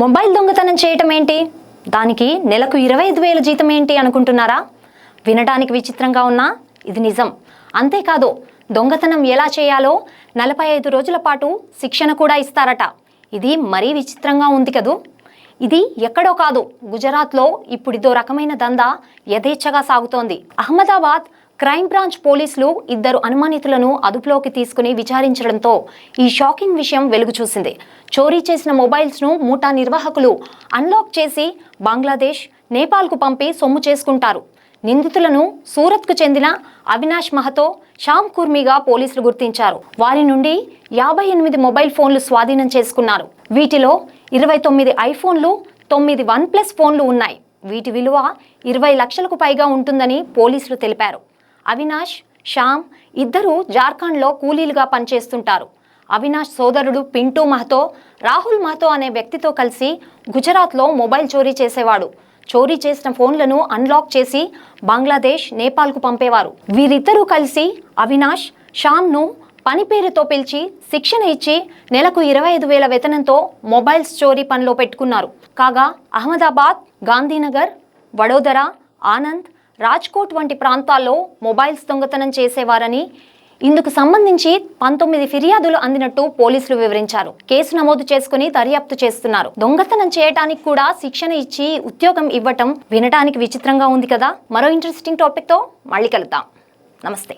Mobile దొంగతనం చేయటం ఏంటి? దానికి నెలకు ఇరవై ఐదు వేల జీతం ఏంటి అనుకుంటున్నారా? వినడానికి విచిత్రంగా ఉన్నా ఇది నిజం. అంతేకాదు దొంగతనం ఎలా చేయాలో నలభై ఐదు రోజుల పాటు శిక్షణ కూడా ఇస్తారట. ఇది మరీ విచిత్రంగా ఉంది కదూ? ఇది ఎక్కడో కాదు గుజరాత్లో ఇప్పుడిదో రకమైన దందా యథేచ్ఛగా సాగుతోంది. అహ్మదాబాద్ క్రైమ్ బ్రాంచ్ పోలీసులు ఇద్దరు అనుమానితులను అదుపులోకి తీసుకుని విచారించడంతో ఈ షాకింగ్ విషయం వెలుగు చూసింది చోరీ చేసిన మొబైల్స్ను మూటా నిర్వాహకులు అన్లాక్ చేసి బంగ్లాదేశ్ నేపాల్కు పంపి సొమ్ము చేసుకుంటారు. నిందితులను సూరత్కు చెందిన అవినాష్ మహతో శ్యామ్ కుర్మిగా పోలీసులు గుర్తించారు. వారి నుండి యాభై ఎనిమిది మొబైల్ ఫోన్లు స్వాధీనం చేసుకున్నారు. వీటిలో ఇరవై తొమ్మిది ఐఫోన్లు తొమ్మిది వన్ ప్లస్ ఫోన్లు ఉన్నాయి. వీటి విలువ ఇరవై లక్షలకు పైగా ఉంటుందని పోలీసులు తెలిపారు. అవినాష్ శ్యామ్ ఇద్దరూ జార్ఖండ్లో కూలీలుగా పనిచేస్తుంటారు. అవినాష్ సోదరుడు పింటూ మహతో రాహుల్ మహతో అనే వ్యక్తితో కలిసి గుజరాత్లో మొబైల్ చోరీ చేసేవాడు. చోరీ చేసిన ఫోన్లను అన్లాక్ చేసి బంగ్లాదేశ్ నేపాల్కు పంపేవారు. వీరిద్దరూ కలిసి అవినాష్ శ్యామ్ను పని పేరుతో పిలిచి శిక్షణ ఇచ్చి నెలకు ఇరవై ఐదు వేల వేతనంతో మొబైల్స్ చోరీ పనిలో పెట్టుకున్నారు. కాగా అహ్మదాబాద్ గాంధీనగర్ వడోదర ఆనంద్ రాజ్కోట్ వంటి ప్రాంతాల్లో మొబైల్స్ దొంగతనం చేసేవారని ఇందుకు సంబంధించి పంతొమ్మిది ఫిర్యాదులు అందినట్టు పోలీసులు వివరించారు. కేసు నమోదు చేసుకుని దర్యాప్తు చేస్తున్నారు. దొంగతనం చేయడానికి కూడా శిక్షణ ఇచ్చి ఉద్యోగం ఇవ్వటం వినడానికి విచిత్రంగా ఉంది కదా? మరో ఇంట్రెస్టింగ్ టాపిక్తో మళ్ళీ కలుద్దాం. నమస్తే.